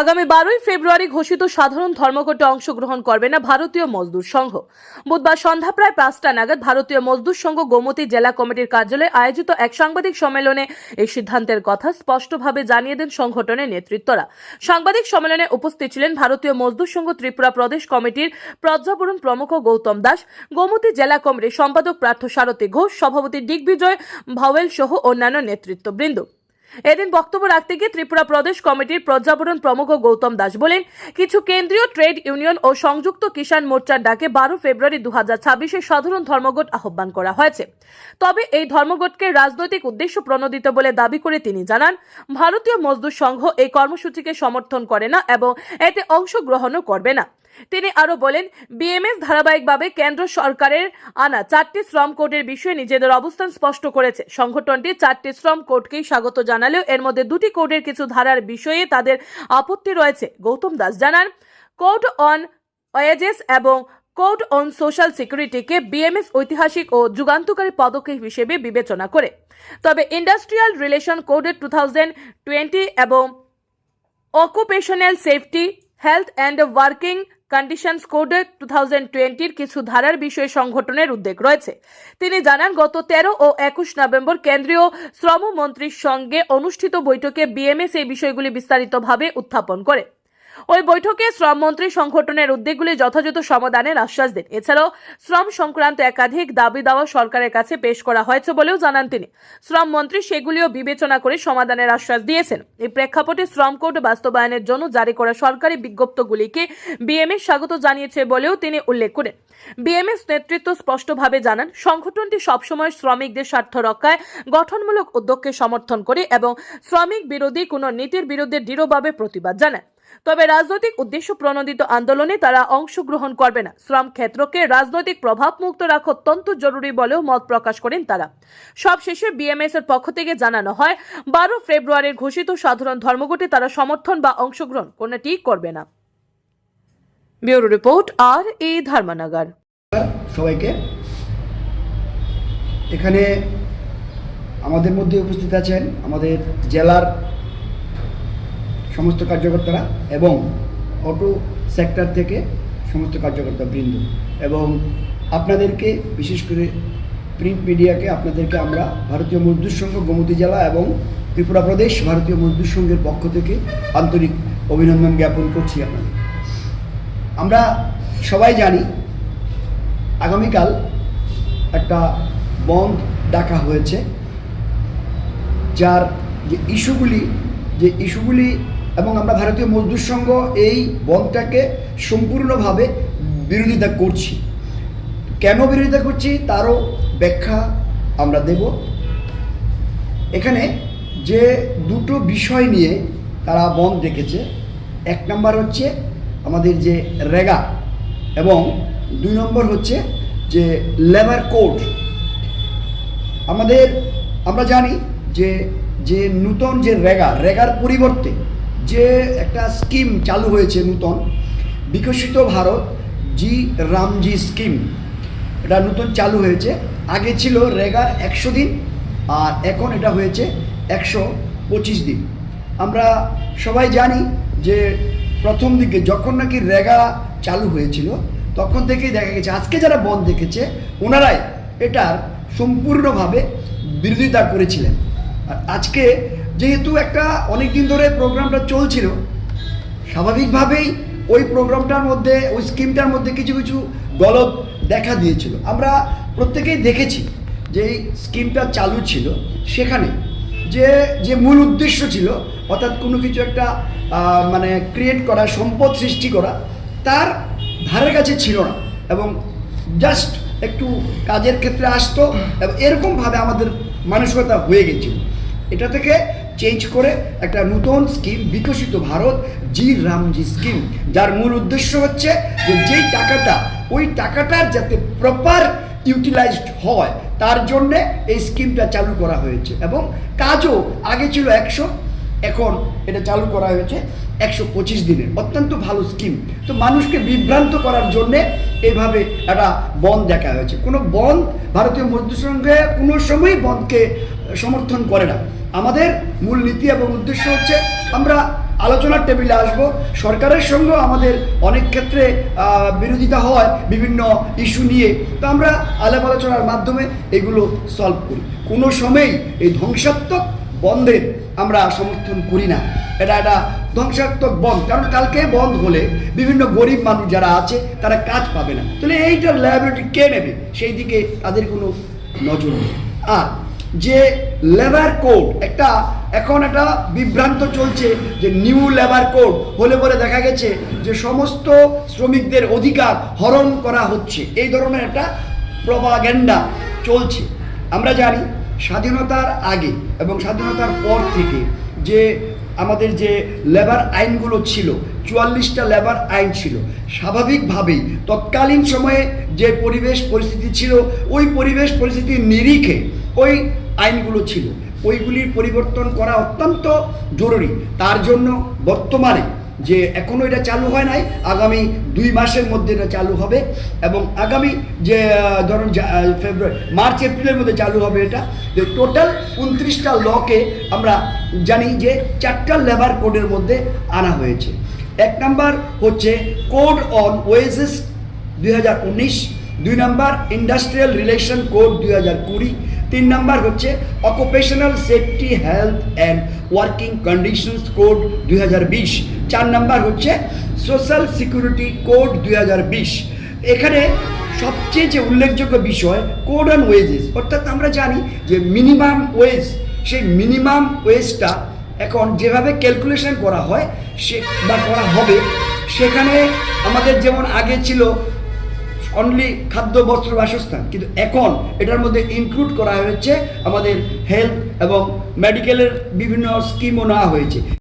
আগামী বারোই ফেব্রুয়ারি ঘোষিত সাধারণ ধর্মঘটে অংশগ্রহণ করবে না ভারতীয় মজদুর সংঘ। বুধবার সন্ধ্যা প্রায় পাঁচটা নাগাদ ভারতীয় মজদুর সংঘ গোমতী জেলা কমিটির কার্যালয়ে আয়োজিত এক সাংবাদিক সম্মেলনে এই সিদ্ধান্তের কথা স্পষ্টভাবে জানিয়ে দেন সংগঠনের নেতৃত্বরা। সাংবাদিক সম্মেলনে উপস্থিত ছিলেন ভারতীয় মজদুর সংঘ ত্রিপুরা প্রদেশ কমিটির প্রজ্জাবরণ প্রমুখ গৌতম দাস, গোমতী জেলা কমিটির সম্পাদক প্রার্থ সারথী ঘোষ, সভাপতি দিগ্বিজয় ভাওয়েল সহ অন্যান্য নেতৃত্ববৃন্দ। এদিন বক্তব্য রাখতে গিয়ে ত্রিপুরা প্রদেশ কমিটির প্রজ্জাবরণ প্রমুখ গৌতম দাস বলেন, কিছু কেন্দ্রীয় ট্রেড ইউনিয়ন ও সংযুক্ত কিষাণ মোর্চার ডাকে বারো ফেব্রুয়ারি দু হাজার ছাব্বিশে সাধারণ ধর্মঘট আহ্বান করা হয়েছে। তবে এই ধর্মঘটকে রাজনৈতিক উদ্দেশ্য প্রণোদিত বলে দাবি করে তিনি জানান, ভারতীয় মজদুর সংঘ এই কর্মসূচিকে সমর্থন করে না এবং এতে অংশগ্রহণও করবে না। তিনি আরও বলেন, বিএমএস ধারাবাহিকভাবে কেন্দ্র সরকারের আনা চারটি শ্রম কোডের বিষয়ে নিজেদের অবস্থান স্পষ্ট করেছে। সংগঠনটি চারটি শ্রম কোডকেই স্বাগত জানালেও এর মধ্যে দুটি কোডের কিছু ধারার বিষয়ে তাদের আপত্তি রয়েছে। গৌতম দাস জানান, কোড অন ওয়েজেস এবং কোড অন সোশ্যাল সিকিউরিটিকে বিএমএস ঐতিহাসিক ও যুগান্তকারী পদক্ষেপ হিসেবে বিবেচনা করে। তবে ইন্ডাস্ট্রিয়াল রিলেশন কোডের টু এবং occupational safety, health and working conditions code two thousand টোয়েন্টির কিছু ধারার বিষয়ে সংগঠনের উদ্বেগ রয়েছে। তিনি জানান, গত তেরো ও একুশ নভেম্বর কেন্দ্রীয় শ্রমমন্ত্রীর সঙ্গে অনুষ্ঠিত বৈঠকে বিএমএস এই বিষয়গুলি বিস্তারিতভাবে উত্থাপন করে। ওই বৈঠকে শ্রমমন্ত্রী সংগঠনের উদ্যোগগুলি যথাযথ সমাধানের আশ্বাস দেন। এছাড়াও শ্রম সংক্রান্ত একাধিক দাবি দাওয়া সরকারের কাছে পেশ করা হয়েছে বলেও জানান তিনি। শ্রম মন্ত্রী সেগুলিও বিবেচনা করে সমাধানের আশ্বাস দিয়েছেন। এই প্রেক্ষাপটে শ্রম কোড বাস্তবায়নের জন্য জারি করা সরকারি বিজ্ঞপ্তিগুলিকে বিএমএস স্বাগত জানিয়েছে বলেও তিনি উল্লেখ করেন। বিএমএস নেতৃত্ব স্পষ্টভাবে জানান, সংগঠনটি সবসময় শ্রমিকদের স্বার্থ রক্ষায় গঠনমূলক উদ্যোগকে সমর্থন করে এবং শ্রমিক বিরোধী কোনো নীতির বিরুদ্ধে দৃঢ়ভাবে প্রতিবাদ জানায়। তবে রাজনৈতিক উদ্দেশ্য প্রণোদিত আন্দোলনে তারা অংশগ্রহণ করবে না। শ্রম ক্ষেত্রকে রাজনৈতিক প্রভাব মুক্ত রাখা অত্যন্ত জরুরি বলেও মত প্রকাশ করেন তারা। সবশেষে বিএমএস এর পক্ষ থেকে জানানো হয়, বারো ফেব্রুয়ারির ঘোষিত সাধারণ ধর্মঘটে তারা সমর্থন বা অংশগ্রহণ কোনটি করবে না। ব্যুরো রিপোর্ট, আর এ ধর্মনগর। সবাইকে। এখানে আমাদের মধ্যে উপস্থিত আছেন আমাদের জেলার সমস্ত কার্যকর্তারা এবং অটো সেক্টর থেকে সমস্ত কার্যকর্তা বৃন্দ। এবং আপনাদেরকে, বিশেষ করে প্রিন্ট মিডিয়াকে আপনাদেরকে আমরা ভারতীয় মজদুর সংঘ গোমতী জেলা এবং ত্রিপুরা প্রদেশ ভারতীয় মজদুর সংঘের পক্ষ থেকে আন্তরিক অভিনন্দন জ্ঞাপন করছি আপনাদের। আমরা সবাই জানি, আগামীকাল একটা বন্ধ ডাকা হয়েছে, যার যে ইস্যুগুলি যে ইস্যুগুলি এবং আমরা ভারতীয় মজদুর সংঘ এই বন্ধটাকে সম্পূর্ণভাবে বিরোধিতা করছি। কেন বিরোধিতা করছি? তারও ব্যাখ্যা আমরা দেব। এখানে যে দুটো বিষয় নিয়ে তারা বন রেখেছে। এক নম্বর হচ্ছে আমাদের যে রেগা এবং দুই নম্বর হচ্ছে যে লেবার কোড। আমাদের, আমরা জানি যে যে নূতন যে রেগা, রেগার পরিবর্তে যে একটা স্কিম চালু হয়েছে নূতন, বিকশিত ভারত জি রামজি স্কিম। এটা নতুন চালু হয়েছে। আগে ছিল রেগার একশো দিন, আর এখন এটা হয়েছে একশো পঁচিশ দিন। আমরা সবাই জানি যে প্রথম দিকে যখন নাকি রেগা চালু হয়েছিল, তখন থেকেই দেখা গেছে, আজকে যারা বন্ধ দেখেছে, ওনারাই এটার সম্পূর্ণভাবে বিরোধিতা করেছিলেন। আর আজকে যেহেতু একটা অনেক দিন ধরে প্রোগ্রামটা চলছিল, স্বাভাবিকভাবেই ওই প্রোগ্রামটার মধ্যে, ওই স্কিমটার মধ্যে কিছু কিছু গলত দেখা দিয়েছিল। আমরা প্রত্যেকেই দেখেছি যে এই স্কিমটা চালু ছিল সেখানে। যে যে মূল উদ্দেশ্য ছিল, অর্থাৎ কোনো কিছু একটা মানে ক্রিয়েট করা, সম্পদ সৃষ্টি করা, তার ধারের কাছে ছিল না এবং জাস্ট একটু কাজের ক্ষেত্রে আসতো এবং এরকমভাবে আমাদের মানসিকতা হয়ে গেছিল। এটা থেকে চেঞ্জ করে একটা নতুন স্কিম বিকশিত ভারত, জি রামজি স্কিম। যার মূল উদ্দেশ্য হচ্ছে যে যেই টাকাটা, ওই টাকাটার যাতে প্রপার ইউটিলাইজড হয়, তার জন্যে এই স্কিমটা চালু করা হয়েছে এবং কাজও আগে ছিল একশো, এখন এটা চালু করা হয়েছে একশো পঁচিশ দিনের। অত্যন্ত ভালো স্কিম। তো মানুষকে বিভ্রান্ত করার জন্যে এইভাবে একটা বন্ধ দেখা হয়েছে। কোনো বন্ধ ভারতীয় মজদুর কোনো সময়ই বন্ধকে সমর্থন করে না। আমাদের মূল নীতি এবং উদ্দেশ্য হচ্ছে আমরা আলোচনার টেবিলে আসব। সরকারের সঙ্গেও আমাদের অনেক ক্ষেত্রে বিরোধিতা হয় বিভিন্ন ইস্যু নিয়ে। তো আমরা আলাপ আলোচনার মাধ্যমে এগুলো সলভ করি। কোনো সময়েই এই ধ্বংসাত্মক বন্ধের আমরা সমর্থন করি না। এটা একটা ধ্বংসাত্মক বন্ধ। কারণ কালকে বন্ধ হলে বিভিন্ন গরিব মানুষ যারা আছে, তারা কাজ পাবে না। তাহলে এইটার লাইবিলিটি কে নেবে? সেই দিকে তাদের কোনো নজর নেই। আর যে লেবার কোড, একটা, এখন একটা বিভ্রান্ত চলছে যে নিউ লেবার কোড। হলে পরে দেখা গেছে যে সমস্ত শ্রমিকদের অধিকার হরণ করা হচ্ছে। এই ধরনের একটা প্রভাগেন্ডা চলছে। আমরা জানি স্বাধীনতার আগে এবং স্বাধীনতার পর থেকে যে আমাদের যে লেবার আইনগুলো ছিল, চুয়াল্লিশটা লেবার আইন ছিল, স্বাভাবিকভাবেই তৎকালীন সময়ে যে পরিবেশ পরিস্থিতি ছিল, ওই পরিবেশ পরিস্থিতির নিরিখে ওই আইনগুলো ছিল। ওইগুলির পরিবর্তন করা অত্যন্ত জরুরি। তার জন্য বর্তমানে যে এখনও এটা চালু হয় নাই, আগামী দুই মাসের মধ্যে এটা চালু হবে এবং আগামী যে ধরুন ফেব্রুয়ারি, মার্চ, এপ্রিলের মধ্যে চালু হবে এটা। যে টোটাল উনত্রিশটা লকে আমরা জানি যে চারটা লেবার কোডের মধ্যে আনা হয়েছে। এক নাম্বার হচ্ছে কোড অন ওয়েজেস দুই হাজার উনিশ, দুই নাম্বার ইন্ডাস্ট্রিয়াল রিলেশন কোড দুই হাজার কুড়ি তিন নাম্বার হচ্ছে occupational safety health and working conditions code দুই চার নাম্বার হচ্ছে সোশ্যাল সিকিউরিটি কোড দুই হাজার বিশ। এখানে সবচেয়ে যে উল্লেখযোগ্য বিষয় কোড অন ওয়েজেস অর্থাৎ আমরা জানি যে মিনিমাম ওয়েজ সেই মিনিমাম ওয়েজটা এখন যেভাবে ক্যালকুলেশন করা হয়, সে বা করা হবে, সেখানে আমাদের যেমন আগে ছিল অনলি খাদ্য, বস্ত্র, বাসস্থান। কিন্তু এখন এটার মধ্যে ইনক্লুড করা হয়েছে আমাদের হেলথ এবং মেডিকেলের বিভিন্ন স্কিমও নেওয়া হয়েছে।